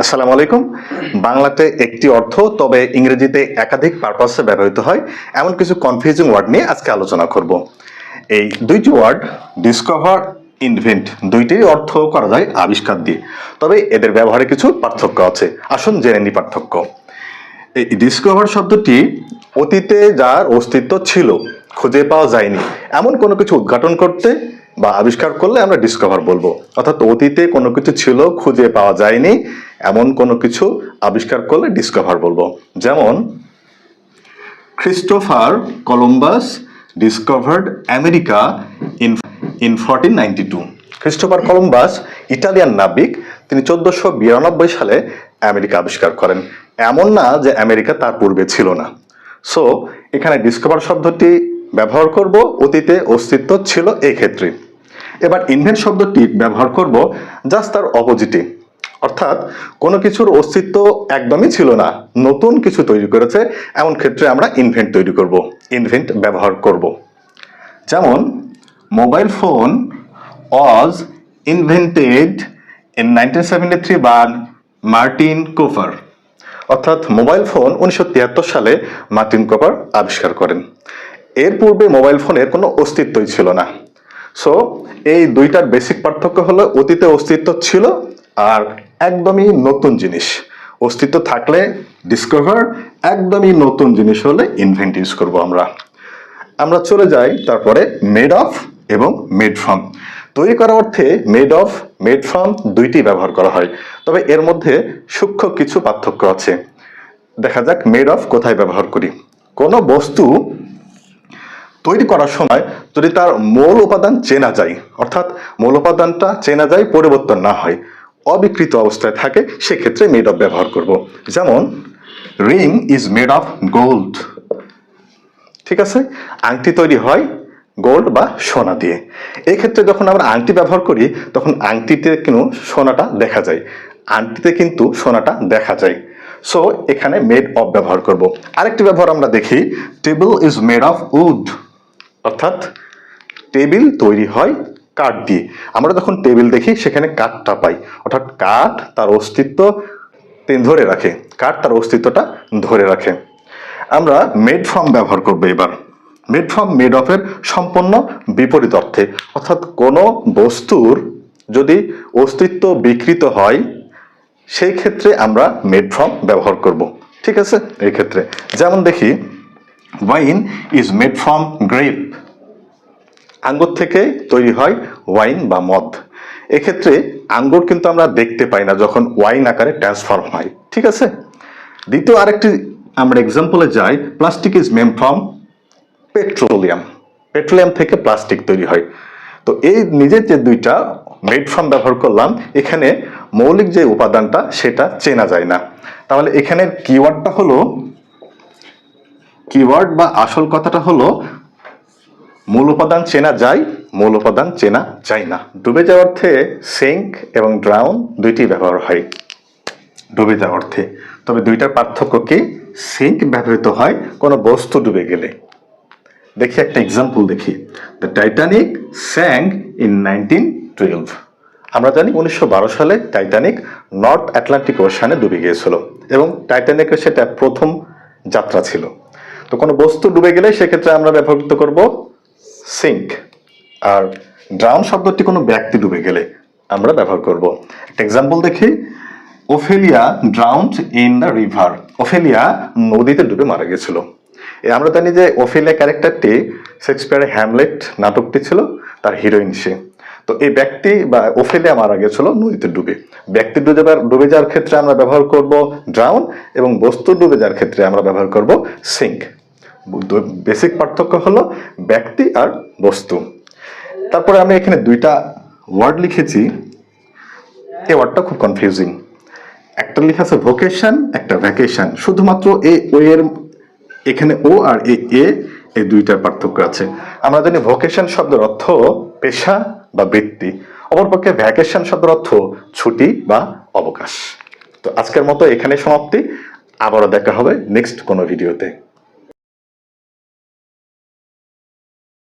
আসসালামু আলাইকুম। বাংলাতে একটি অর্থ, তবে ইংরেজিতে একাধিক পারপাসে ব্যবহৃত হয়। এমন কিছু কনফিউজিং ওয়ার্ড নিয়ে আজকে আলোচনা করব। এই দুইটি ওয়ার্ড ডিসকভার ইনভেন্ট দুইটির অর্থ করা যায় আবিষ্কার দিয়ে। তবে এদের ব্যবহারে কিছু পার্থক্য আছে। আসুন জেনে নি পার্থক্য। এই ডিসকভার শব্দটি অতীতে যার অস্তিত্ব ছিল, খুঁজে পাওয়া যায়নি। এমন কোনো কিছু উদ্ঘাটন করতে বা আবিষ্কার করলে আমরা ডিসকভার বলব। অর্থাৎ অতীতে কোনো কিছু ছিল, খুঁজে পাওয়া যায়নি। এমন কোনো কিছু আবিষ্কার করলে ডিসকভার বলব। যেমন Christopher Columbus discovered America in in fourteen ninety two Christopher Columbus Italian নাবিক, তিনি চোদ্দশো বিরানব্বই সালে আমেরিকা আবিষ্কার করেন। এমন না যে আমেরিকা তার পূর্বে ছিল না। সো এখানে ডিসকভার শব্দটি ব্যবহার করব, অতীতে অস্তিত্ব ছিল এই ক্ষেত্রে এবার ইনভেন্ট শব্দটি ব্যবহার করব জাস্ট তার অপোজিটে অর্থাৎ কোনো কিছুর অস্তিত্ব একদমই ছিল না। নতুন কিছু তৈরি করেছে, এমন ক্ষেত্রে আমরা ইনভেন্ট তৈরি করব ইনভেন্ট ব্যবহার করব। যেমন mobile phone was invented in nineteen seventy three by Martin Cooper অর্থাৎ মোবাইল ফোন উনিশশো তিয়াত্তর সালে মার্টিন কোপার আবিষ্কার করেন। এর পূর্বে মোবাইল ফোনের কোনো অস্তিত্বই ছিল না। সো এই দুইটার বেসিক পার্থক্য হলো অতীতে অস্তিত্ব ছিল আর একদমই নতুন জিনিস। অস্তিত্ব থাকলে ডিসকভার একদমই নতুন জিনিস হলে ইনভেন্ট ইউজ করব আমরা। আমরা চলে যাই তারপরে মেড অফ এবং মেড ফ্রম তৈরি করা অর্থে মেড অফ মেড ফ্রম দুইটি ব্যবহার করা হয়। তবে এর মধ্যে সূক্ষ্ম কিছু পার্থক্য আছে। দেখা যাক মেড অফ কোথায় ব্যবহার করি। কোনো বস্তু তৈরি করার সময় যদি তার মূল উপাদান চেনা যায়, অর্থাৎ মূল উপাদানটা চেনা যায়, পরিবর্তন না হয় অবিকৃত অবস্থায় থাকে, সেক্ষেত্রে মেড অফ ব্যবহার করব। যেমন ring is made of gold ঠিক আছে? আংটি তৈরি হয় গোল্ড বা সোনা দিয়ে। এই ক্ষেত্রে যখন আমরা আংটি ব্যবহার করি, তখন আংটিতে কিন্তু সোনাটা দেখা যায়। আংটিতে কিন্তু সোনাটা দেখা যায়। সো এখানে মেড অফ ব্যবহার করব। আরেকটি ব্যবহার আমরা দেখি table is made of wood অর্থাৎ টেবিল তৈরি হয় কাঠ দিয়ে। আমরা যখন টেবিল দেখি, সেখানে কাঠটা পাই। অর্থাৎ কাঠ তার অস্তিত্ব ধরে রাখে। কাঠ তার অস্তিত্বটা ধরে রাখে। আমরা মেড ফর্ম ব্যবহার করব এবার। মেড ফর্ম মেড অফের সম্পূর্ণ বিপরীত অর্থে। অর্থাৎ কোনো বস্তুর যদি অস্তিত্ব বিকৃত হয়, সেই ক্ষেত্রে আমরা মেড ফর্ম ব্যবহার করব। ঠিক আছে? এই ক্ষেত্রে। যেমন দেখি wine is made from grape আঙ্গুর থেকে তৈরি হয় ওয়াইন বা মদ। এক্ষেত্রে আঙ্গুর কিন্তু আমরা দেখতে পাই না যখন ওয়াইন আকারে ট্রান্সফর্ম হয়, ঠিক আছে? দ্বিতীয় আরেকটি আমরা এক্সাম্পলে যাই plastic is made from petroleum petroleum থেকে প্লাস্টিক তৈরি হয়। তো এই নিজের যে দুইটা মেড ফ্রম ব্যবহার করলাম, এখানে মৌলিক যে উপাদানটা, সেটা চেনা যায় না। তাহলে এখানে কিওয়ার্ডটা হলো কিওয়ার্ড বা আসল কথাটা হলো মূল উপাদান চেনা যায় মূল উপাদান চেনা যায় না। ডুবে যাওয়ার অর্থে সিঙ্ক এবং ড্রাউন দুইটি ব্যবহার হয়। ডুবে যাওয়ার অর্থে। তবে দুইটার পার্থক্য কি? সিঙ্ক ব্যবহৃত হয়, কোনো বস্তু ডুবে গেলে। দেখি একটা এক্সাম্পল দেখি। The Titanic sank in nineteen twelve আমরা জানি উনিশশো বারো সালে টাইটানিক নর্থ অ্যাটলান্টিক ওশানে ডুবে গিয়েছিল এবং টাইটানিকের সেটা প্রথম যাত্রা ছিল। তো কোনো বস্তু ডুবে গেলে সেক্ষেত্রে আমরা ব্যবহৃত করব সিঙ্ক আর ড্রাউন শব্দটি কোনো ব্যক্তি ডুবে গেলে আমরা ব্যবহার করব। একটা এক্সাম্পল দেখি। Ophelia drowned in the river Ophelia নদীতে ডুবে মারা গেছিল। আমরা জানি যে ওফেলিয়া ক্যারেক্টারটি শেক্সপিয়ারের হ্যামলেট নাটকটি ছিল, তার হিরোইন সে। তো এই ব্যক্তি বা ওফেলিয়া মারা গেছিল, নদীতে ডুবে। ব্যক্তি ডুবে ডুবে যাওয়ার ক্ষেত্রে আমরা ব্যবহার করব ড্রাউন এবং বস্তু ডুবে যাওয়ার ক্ষেত্রে আমরা ব্যবহার করব সিঙ্ক বেসিক পার্থক্য হলো ব্যক্তি আর বস্তু। তারপরে আমি এখানে দুইটা ওয়ার্ড লিখেছি। এই ওয়ার্ডটা খুব কনফিউজিং একটা লেখা আছে ভোকেশন একটা ভ্যাকেশন শুধুমাত্র এ ও এর, এখানে ও আর এ এ এই দুইটার পার্থক্য আছে। আমরা জানি ভোকেশন শব্দের অর্থ পেশা বা বৃত্তি। অপরপক্ষে ভ্যাকেশন শব্দের অর্থ ছুটি বা অবকাশ। তো আজকের মতো এখানে সমাপ্তি। আবারও দেখা হবে নেক্সট কোনো ভিডিওতে।